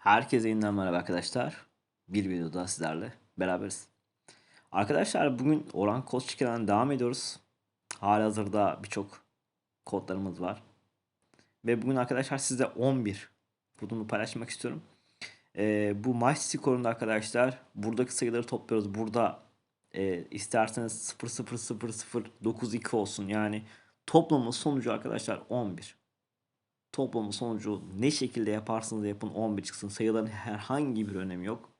Herkese yeniden merhaba arkadaşlar. Bir videoda sizlerle beraberiz. Arkadaşlar bugün Oran Kod Çiki'den devam ediyoruz. Halihazırda birçok kodlarımız var. Ve bugün arkadaşlar size 11 kodunu paylaşmak istiyorum. Ee, bu maç skorunda arkadaşlar buradaki sayıları topluyoruz. Burada e, isterseniz 0-0-0-0-9-2 olsun. Yani toplamın sonucu arkadaşlar 11 toplamı sonucu ne şekilde yaparsanız yapın 11 çıksın. Sayıların herhangi bir önemi yok.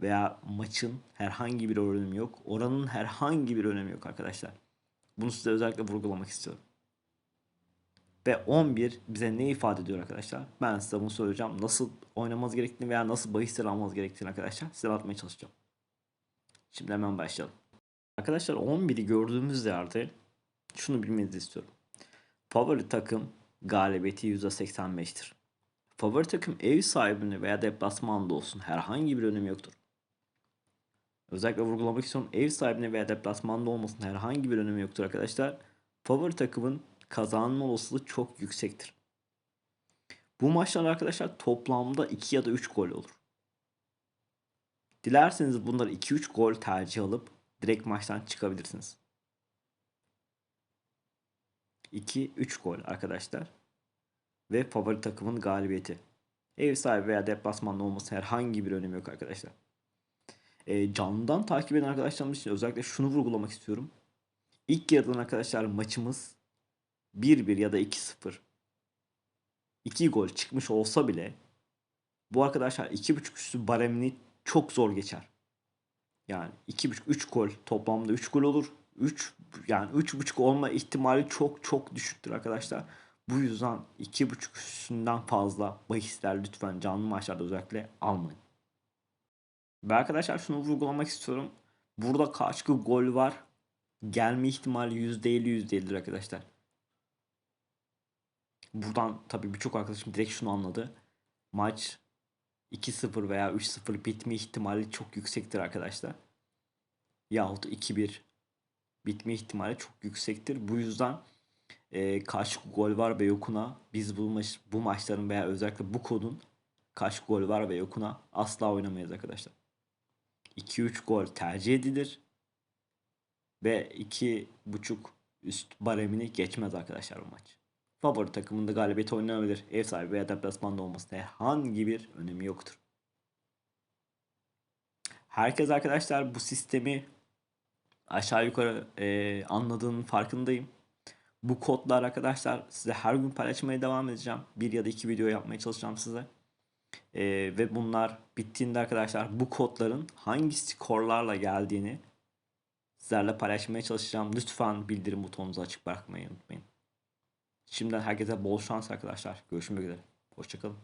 Veya maçın herhangi bir önemi yok. Oranın herhangi bir önemi yok arkadaşlar. Bunu size özellikle vurgulamak istiyorum. Ve 11 bize ne ifade ediyor arkadaşlar? Ben size bunu söyleyeceğim. Nasıl oynamanız gerektiğini veya nasıl bahisler almanız gerektiğini arkadaşlar size anlatmaya çalışacağım. Şimdi hemen başlayalım. Arkadaşlar 11'i gördüğümüz yerde şunu bilmenizi istiyorum. Favori takım galibiyeti %85'tir. Favori takım ev sahibinde veya deplasmanda olsun herhangi bir önemi yoktur. Özellikle vurgulamak istiyorum ev sahibinde veya deplasmanda olmasının herhangi bir önemi yoktur arkadaşlar. Favori takımın kazanma olasılığı çok yüksektir. Bu maçlar arkadaşlar toplamda 2 ya da 3 gol olur. Dilerseniz bunları 2-3 gol tercih alıp direkt maçtan çıkabilirsiniz. 2-3 gol arkadaşlar. Ve favori takımın galibiyeti. Ev sahibi veya deplasmanda olması herhangi bir önemi yok arkadaşlar. E, canlıdan takip eden arkadaşlarımız için özellikle şunu vurgulamak istiyorum. İlk yarıdan arkadaşlar maçımız 1-1 ya da 2-0 2 gol çıkmış olsa bile bu arkadaşlar 2.5 üstü baremini çok zor geçer. Yani 2.5-3 gol toplamda 3 gol olur. 3 yani 3.5 olma ihtimali çok çok düşüktür arkadaşlar. Bu yüzden 2.5 üstünden fazla bahisler lütfen canlı maçlarda özellikle almayın. Ve arkadaşlar şunu vurgulamak istiyorum. Burada karşı gol var. Gelme ihtimali %50 %50'dir arkadaşlar. Buradan tabii birçok arkadaşım direkt şunu anladı. Maç 2-0 veya 3-0 bitme ihtimali çok yüksektir arkadaşlar. Yahut 2-1 bitme ihtimali çok yüksektir. Bu yüzden e, karşı gol var ve yokuna biz bu, maç, bu maçların veya özellikle bu kodun karşı gol var ve yokuna asla oynamayız arkadaşlar. 2-3 gol tercih edilir ve 2.5 üst baremini geçmez arkadaşlar bu maç. Favori takımında galibiyet oynanabilir. Ev sahibi veya deplasmanda olmasında herhangi bir önemi yoktur. Herkes arkadaşlar bu sistemi aşağı yukarı e, anladığının farkındayım. Bu kodlar arkadaşlar size her gün paylaşmaya devam edeceğim. Bir ya da iki video yapmaya çalışacağım size. E, ve bunlar bittiğinde arkadaşlar bu kodların hangi skorlarla geldiğini sizlerle paylaşmaya çalışacağım. Lütfen bildirim butonunuzu açık bırakmayı unutmayın. Şimdiden herkese bol şans arkadaşlar. Görüşmek üzere. Hoşçakalın.